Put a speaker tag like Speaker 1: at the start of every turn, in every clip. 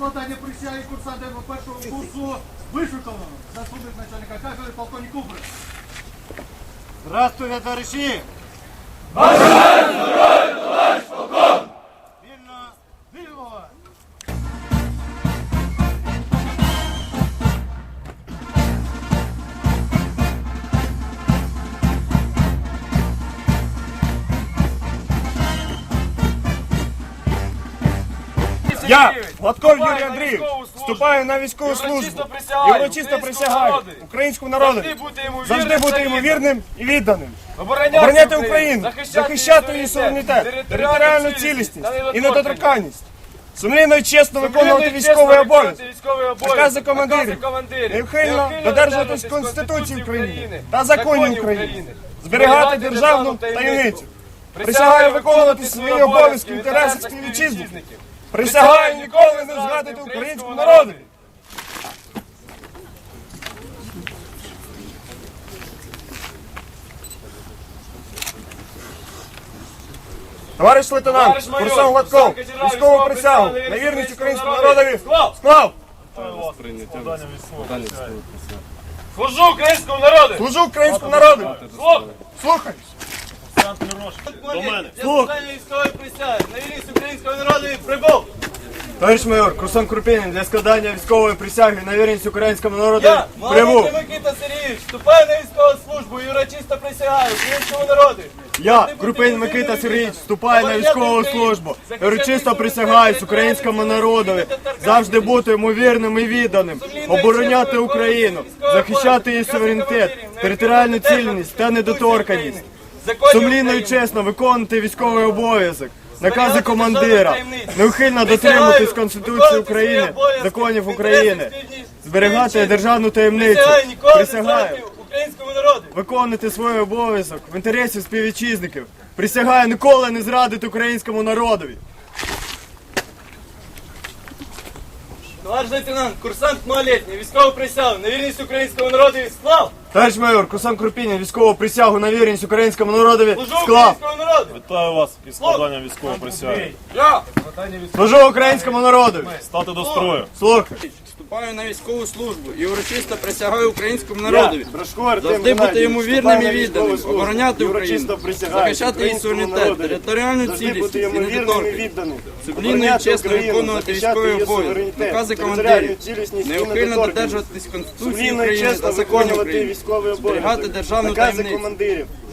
Speaker 1: служби транспорту для складання присяги курсантами першого курсу вишукано заступник начальника кафедри полковник Кубрик.
Speaker 2: Здравствуйте, товариші! Бажаємо здоров'я, товариш полком! Вільно!
Speaker 1: Вільного!
Speaker 2: Я, Гладков Юрій Андрійович, вступаю на військову службу. і урочисто присягаю українському народу. завжди бути йому вірним і відданим. Обороняти Україну, захищати її суверенітет, територіальну цілісність і недоторканність. Сумлінно і чесно виконувати військовий обов'язок, накази командирів, неухильно додержуватись Конституції України та законів України, зберігати державну таємницю. Присягаю виконувати свої обов'язки в інтересах співвітчизників. Присягаю ніколи не згадувати українському народу. Товариш лейтенант,
Speaker 3: майор,
Speaker 2: Гладков, військову присягу, на вірність українському народові, склав!
Speaker 3: Служу українському народу!
Speaker 2: Служу українському народу!
Speaker 3: Слух!
Speaker 2: Слухай! Слух!
Speaker 3: військової присяги! На вірність українського народу прибув!
Speaker 2: Товариш майор, курсант Крупінін для складання військової присяги на вірність українському народу
Speaker 3: Я,
Speaker 2: прибув.
Speaker 3: Малий Микита Сергійович, вступаю на військову службу і урочисто присягаю українському народу!
Speaker 2: Я, Крупин Микита Сергійович, вступаю на військову службу і урочисто присягаюсь українському народові, завжди бути йому вірним і відданим, обороняти Україну, захищати її суверенітет, територіальну цілісність та недоторканність, сумлінно і чесно виконувати військовий обов'язок. Накази командира, неухильно дотримуватись Конституції України, законів України, зберігати державну таємницю.
Speaker 3: Присягаю українському народу!
Speaker 2: виконувати свій обов'язок в інтересі співвітчизників. Присягаю ніколи не зрадити українському народові.
Speaker 3: Товариш лейтенант, курсант малолетній, військову присягу, на вірність українського народу склав!
Speaker 2: Товариш майор, курсант Крупінін, військову присягу на вірність українському народові
Speaker 3: Служу
Speaker 2: склав.
Speaker 3: українському народу!
Speaker 4: Вітаю вас із складанням військової присяги.
Speaker 3: Я!
Speaker 2: Служу українському народу!
Speaker 4: Стати до строю.
Speaker 2: Слухай.
Speaker 5: Вступаю на військову службу і урочисто присягаю українському народові.
Speaker 2: Брашко Артем
Speaker 5: Завжди бути йому вірним і відданим, обороняти Україну, захищати її суверенітет, територіальну цілісність і
Speaker 2: відданим.
Speaker 5: Сумлінно і чесно виконувати обов'язок,
Speaker 2: суверенітет,
Speaker 5: накази командирів, неухильно додержуватись Конституції України та законів України, зберігати державну таємницю.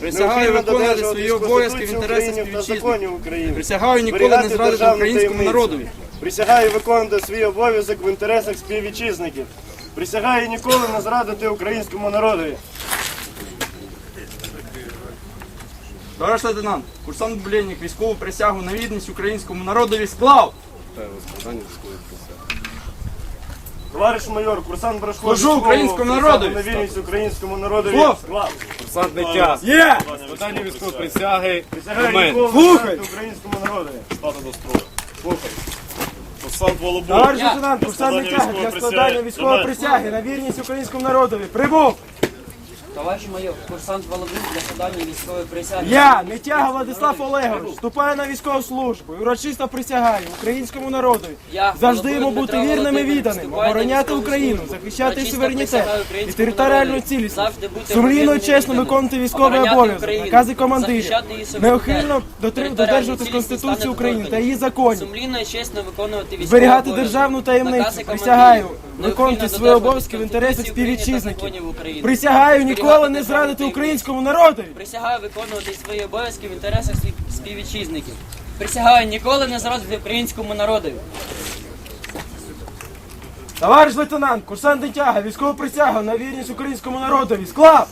Speaker 5: Присягаю виконувати свої обов'язки в інтересах
Speaker 2: України.
Speaker 5: Присягаю ніколи не зрадити українському народові.
Speaker 2: Присягаю виконувати свій обов'язок в інтересах співвітчизників. Присягаю ніколи не зрадити українському народові.
Speaker 5: Товариш лейтенант, курсант Буленник, військову присягу на відність українському народові склав.
Speaker 2: Товариш майор, курсант Брашко,
Speaker 5: Служу
Speaker 2: військового
Speaker 5: українському
Speaker 2: присягу. На вірність українському народові.
Speaker 5: Слов.
Speaker 2: Склав.
Speaker 4: Десантний час.
Speaker 5: Є!
Speaker 4: Складання військової присяги.
Speaker 2: Присягаю ніколи не
Speaker 5: Слухай.
Speaker 2: зрадити українському народові.
Speaker 4: Стати до строю. Курсант Волобур.
Speaker 6: Товариш лейтенант, курсант Нетяга
Speaker 4: військової
Speaker 6: для складання військової присяги на вірність українському народові. Прибув!
Speaker 7: Товариш майор, курсант Володимир для складання військової присяги.
Speaker 6: Я, Нетяга Владислав Олегович, вступаю на військову службу і урочисто присягаю українському народові.
Speaker 7: Я,
Speaker 6: Завжди йому
Speaker 7: Володимир
Speaker 6: бути
Speaker 7: Дмитро
Speaker 6: вірним і
Speaker 7: Володимирович,
Speaker 6: відданим,
Speaker 7: вступаю на
Speaker 6: обороняти
Speaker 7: військову
Speaker 6: Україну,
Speaker 7: службу.
Speaker 6: захищати
Speaker 7: Урочисто
Speaker 6: суверенітет
Speaker 7: присягаю
Speaker 6: і
Speaker 7: українському
Speaker 6: територіальну
Speaker 7: народу.
Speaker 6: цілісність.
Speaker 7: Завжди бути
Speaker 6: Сумлінно і
Speaker 7: вірним і
Speaker 6: чесно
Speaker 7: відданим.
Speaker 6: виконувати військовий
Speaker 7: Обороняти
Speaker 6: обов'язок,
Speaker 7: Україну.
Speaker 6: накази командирів,
Speaker 7: Захищати її суверенітет.
Speaker 6: неухильно дотри-
Speaker 7: Територіальну
Speaker 6: додержуватись
Speaker 7: цілісність
Speaker 6: Конституції України та її законів.
Speaker 7: Сумлінно і чесно виконувати військовий
Speaker 6: Зберігати державну таємницю.
Speaker 7: Командирів.
Speaker 6: Присягаю виконувати свої обов'язки в інтересах
Speaker 7: Конституції України та
Speaker 6: співвітчизників.
Speaker 7: законів України.
Speaker 6: Присягаю ніколи не зрадити українському народові.
Speaker 7: Присягаю виконувати свої обов'язки в інтересах спів- співвітчизників. Присягаю ніколи не зрадити українському народові.
Speaker 6: Товариш лейтенант, курсант Дитяга, військова присяга на вірність українському народові. Склав!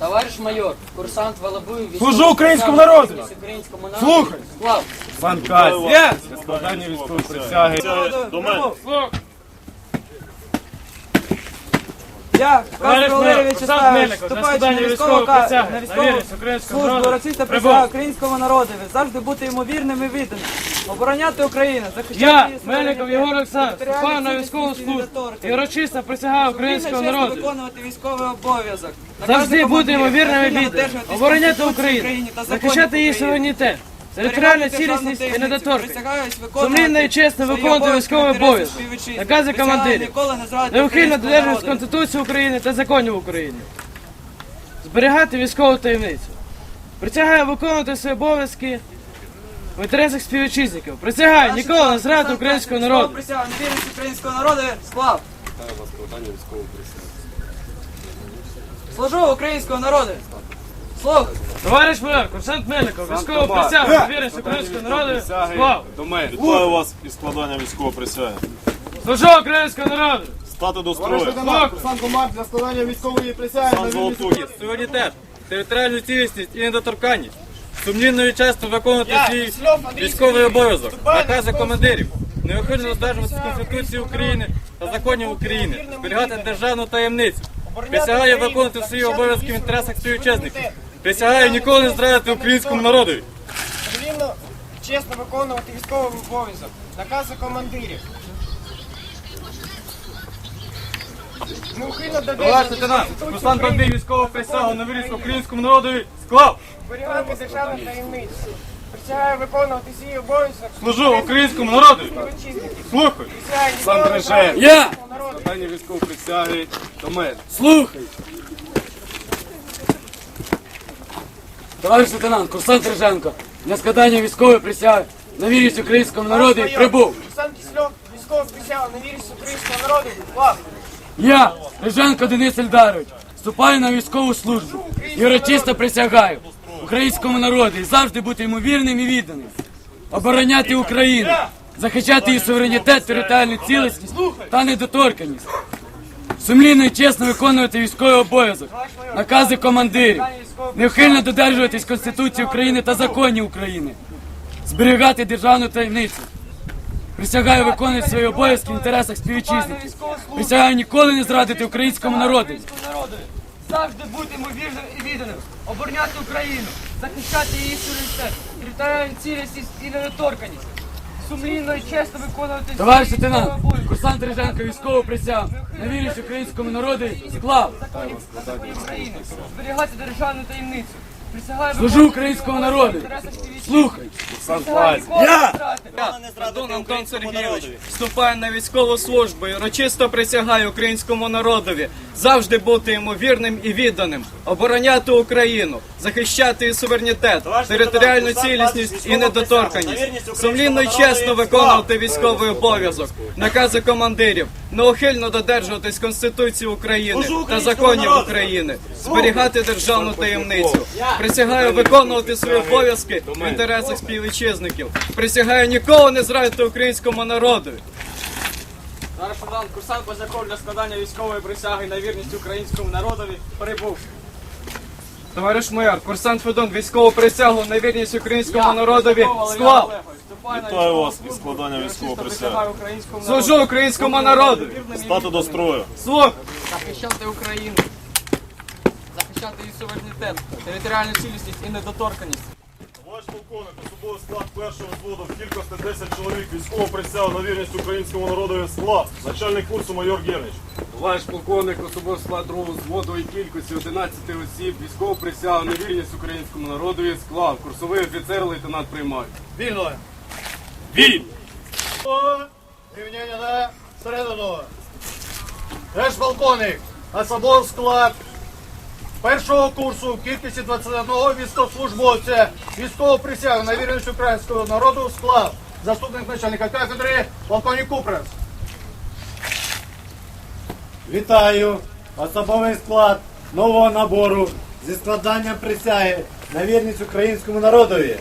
Speaker 7: Товариш майор, курсант Волобуй,
Speaker 6: Служу українському народу!
Speaker 7: Українському народу.
Speaker 6: Слухай!
Speaker 7: Слав!
Speaker 4: Курсант Кась. Складання військової присяги. До мене.
Speaker 6: Я, Каспер Валерій Вячеславович, вступаючи на військову на військову службу
Speaker 8: Прибув.
Speaker 6: присягаю українському народові, завжди бути йому вірним і відданим, обороняти Україну, захищати
Speaker 8: Я, Мельников Єгор Олександрович, вступаю на військову службу. і урочисто присягаю українському народу.
Speaker 6: виконувати військовий обов'язок.
Speaker 8: Завжди будемо
Speaker 6: командирів,
Speaker 8: вірними
Speaker 6: неухильно
Speaker 8: обороняти Україну, захищати її суверенітет, територіальна цілісність і недоторкність, сумлінно і чесно виконувати військовий обов'язок, накази командирів, неухильно додержуватися Конституції України та законів України, зберігати військову таємницю. Присягаю виконувати свої обов'язки в інтересах співвітчизників. Присягаю ніколи не зрадити українського народу.
Speaker 9: Присягу на вірність українського народу. Склав. Служу українського народу. Слух.
Speaker 8: Товариш майор, курсант Мельников, військову присягу на вірність українського народу склав.
Speaker 4: До мене.
Speaker 10: Вітаю вас із складанням військової присяги.
Speaker 8: Служу українському народу.
Speaker 10: Стати до
Speaker 2: Товариш
Speaker 10: строю.
Speaker 2: лейтенант, курсант команд для складання військової присяги на
Speaker 10: Сан Золотухи.
Speaker 9: Суверенітет, територіальну цілісність і недоторканність. Сумлінно і часто виконувати свій військовий обов'язок, накази командирів, неухильно додержуватися Конституції України та законів України, зберігати державну таємницю. Присягаю виконувати свої обов'язки в інтересах співвітчизників. Присягаю ніколи не зрадити українському народові.
Speaker 11: Сумлінно, чесно виконувати військовий обов'язок, накази командирів. Неухильно
Speaker 9: Товариш
Speaker 11: додержуватися
Speaker 9: лейтенант, Руслан Бандий військову присягу на виріс українському народові склав.
Speaker 11: зберігати державну таємницю. Присягаю виконувати свій обов'язок
Speaker 9: Служу українському народу.
Speaker 11: співвітчизників.
Speaker 9: Слухай.
Speaker 11: Присягаю ніколи не зрадити
Speaker 9: Я
Speaker 11: українського народу.
Speaker 4: Складання військової присяги. До мене.
Speaker 9: Слухай. Товариш лейтенант, курсант Риженко, для складання військової присяги на вірність українському народу прибув.
Speaker 11: Олександр Кисльов, військову присягу на вірність українського народу. Клав.
Speaker 9: Я, Риженко Денис Ельдарович, вступаю на військову службу і урочисто присягаю українському народу і завжди бути йому вірним і відданим, обороняти Україну, захищати її суверенітет, територіальну цілісність та недоторканність, сумлінно і чесно виконувати військовий обов'язок, накази командирів, неухильно додержуватись Конституції України та законів України, зберігати державну таємницю. Присягаю виконувати свої обов'язки в інтересах співвітчизників. Присягаю ніколи не зрадити українському народу.
Speaker 12: Завжди бути йому вірним і відданим, обороняти Україну, захищати її суверенітет, територіальну цілісність і недоторканість, сумлінно і чесно виконувати
Speaker 9: Товариш лейтенант, курсант Риженко військову присягу на вірність українському народу склав.
Speaker 12: законів України, зберігати державну таємницю. Присягаю
Speaker 9: Служу українському народу. Слухай.
Speaker 12: Ніколи.
Speaker 9: Антон Антон Сергійович, вступаю на військову службу і урочисто присягаю українському народові завжди бути йому вірним і відданим, обороняти Україну, захищати її суверенітет, територіальну цілісність і недоторканність, сумлінно і чесно виконувати військовий обов'язок, накази командирів, неухильно додержуватись Конституції України та законів України, зберігати державну таємницю. Присягаю виконувати свої обов'язки в інтересах співвітчизників. Присягаю ніколи не зрадити українському народу.
Speaker 13: Зараз Богдан, курсант Козаков для складання військової присяги на вірність українському народові прибув.
Speaker 9: Товариш майор, курсант Федон, військову присягу на вірність українському народові склав.
Speaker 10: Вітаю вас із складанням військової присяги.
Speaker 9: Служу українському народу.
Speaker 10: Стати до строю.
Speaker 9: Слух!
Speaker 13: Захищати Україну, захищати її суверенітет, територіальну цілісність і недоторканість.
Speaker 10: Ваш полковник, особовий склад першого взводу в кількості 10 чоловік військову присягу на вірність українському народові склад. Начальник курсу майор Гернич.
Speaker 4: Товариш полковник, особовий склад другого взводу і кількості 11 осіб, військову присягу на вірність українському народові склав. Курсовий офіцер лейтенант приймає.
Speaker 1: Вільно.
Speaker 10: Вільно!
Speaker 1: Рівняння на середину. Держполковник, особовий склад першого курсу в кількості 21 військовослужбовця військову присягу на вірність українського народу склав заступник начальника кафедри полковник Купрес.
Speaker 14: Вітаю! Особовий склад нового набору зі складанням присяги на вірність українському народові.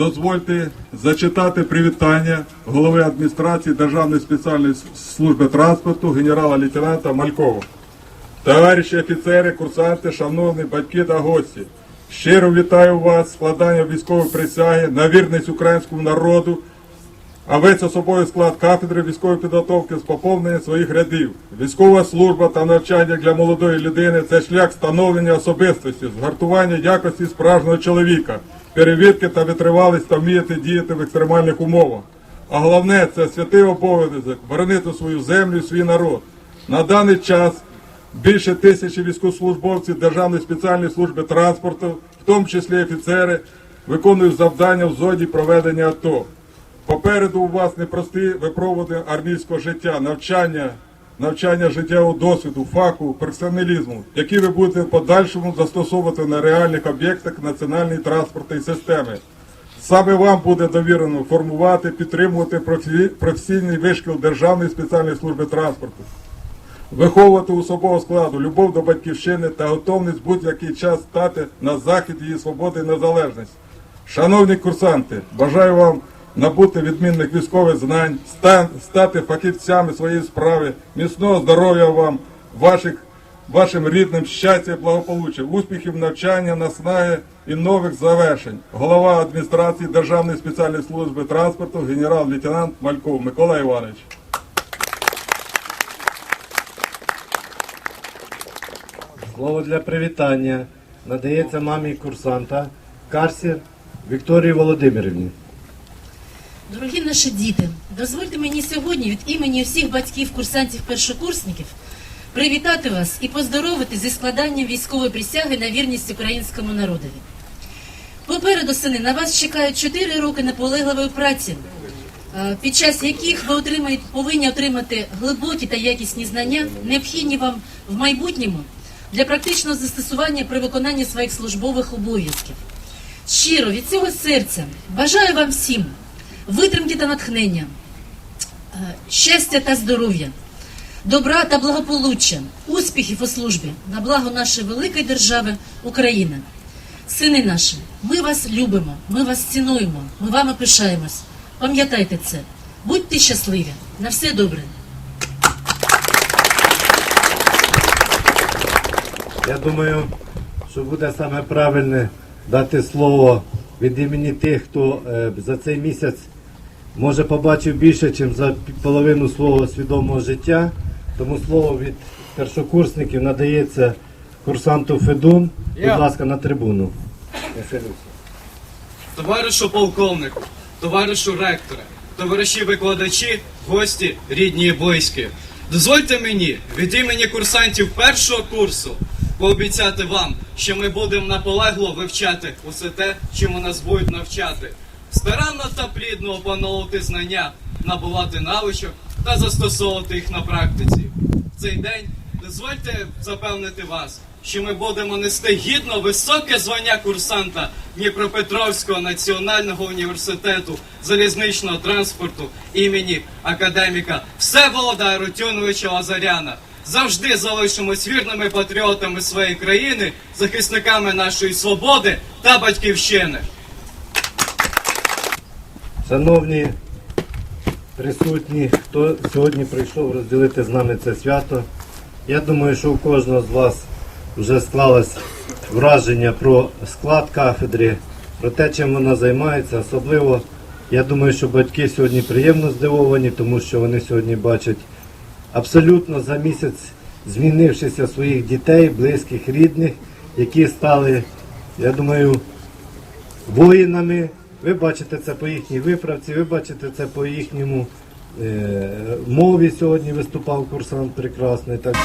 Speaker 15: Дозвольте зачитати привітання голови адміністрації Державної спеціальної служби транспорту генерала-лейтенанта Малькова. Товариші офіцери, курсанти, шановні батьки та гості, щиро вітаю вас складанням військової присяги на вірність українському народу а весь особовий склад кафедри військової підготовки з поповнення своїх рядів. Військова служба та навчання для молодої людини це шлях становлення особистості, згартування якості справжнього чоловіка, перевірки та витривалість та вміяти діяти в екстремальних умовах. А головне це святий обов'язок боронити свою землю і свій народ. На даний час більше тисячі військовослужбовців Державної спеціальної служби транспорту, в тому числі офіцери, виконують завдання в зоні проведення АТО. Попереду у вас непрості випробувати армійського життя, навчання, навчання життєвого досвіду, фаху, персоналізму, які ви будете в подальшому застосовувати на реальних об'єктах національної транспортної системи. Саме вам буде довірено формувати, підтримувати професійний вишкіл Державної спеціальної служби транспорту виховувати особового складу любов до батьківщини та готовність будь-який час стати на захід її свободи і незалежності. Шановні курсанти, бажаю вам набути відмінних військових знань, ста- стати фахівцями своєї справи, міцного здоров'я вам, ваших, вашим рідним, щастя і благополуччя, успіхів навчання, наснаги і нових завершень. Голова адміністрації Державної спеціальної служби транспорту, генерал-лейтенант Мальков Микола Іванович.
Speaker 14: Слово для привітання надається мамі курсанта Карсір Вікторії Володимирівні.
Speaker 16: Дорогі наші діти, дозвольте мені сьогодні від імені всіх батьків, курсантів, першокурсників привітати вас і поздоровити зі складанням військової присяги на вірність українському народові. Попереду, сини, на вас чекають 4 роки наполегливої праці, е, під час яких ви отримаєте, повинні отримати глибокі та якісні знання, необхідні вам в майбутньому для практичного застосування при виконанні своїх службових обов'язків. Щиро від цього серця бажаю вам всім витримки та натхнення, е, щастя та здоров'я, добра та благополуччя, успіхів у службі на благо нашої великої держави України. Сини наші, ми вас любимо, ми вас цінуємо, ми вами пишаємось. Пам'ятайте це, будьте щасливі, на все добре.
Speaker 14: Я думаю, що буде саме правильне дати слово від імені тих, хто е, за цей місяць може побачив більше, ніж за половину свого свідомого життя. Тому слово від першокурсників надається курсанту Федун. Будь ласка, на трибуну.
Speaker 9: Товаришу полковнику, товаришу ректоре, товариші викладачі, гості, рідні і близькі. Дозвольте мені від імені курсантів першого курсу пообіцяти вам, що ми будемо наполегло вивчати усе те, чому нас будуть навчати, старанно та плідно опановувати знання, набувати навичок та застосовувати їх на практиці. В цей день дозвольте запевнити вас, що ми будемо нести гідно високе звання курсанта Дніпропетровського національного університету залізничного транспорту імені академіка Всеволода Арутюновича Лазаряна. Завжди залишимось вірними патріотами своєї країни, захисниками нашої свободи та батьківщини.
Speaker 14: Шановні присутні, хто сьогодні прийшов розділити з нами це свято. Я думаю, що у кожного з вас вже склалось враження про склад кафедри, про те, чим вона займається. Особливо, я думаю, що батьки сьогодні приємно здивовані, тому що вони сьогодні бачать абсолютно за місяць змінившися своїх дітей, близьких, рідних, які стали, я думаю, воїнами. Ви бачите це по їхній виправці, ви бачите це по їхньому е, мові сьогодні виступав курсант прекрасний. Так.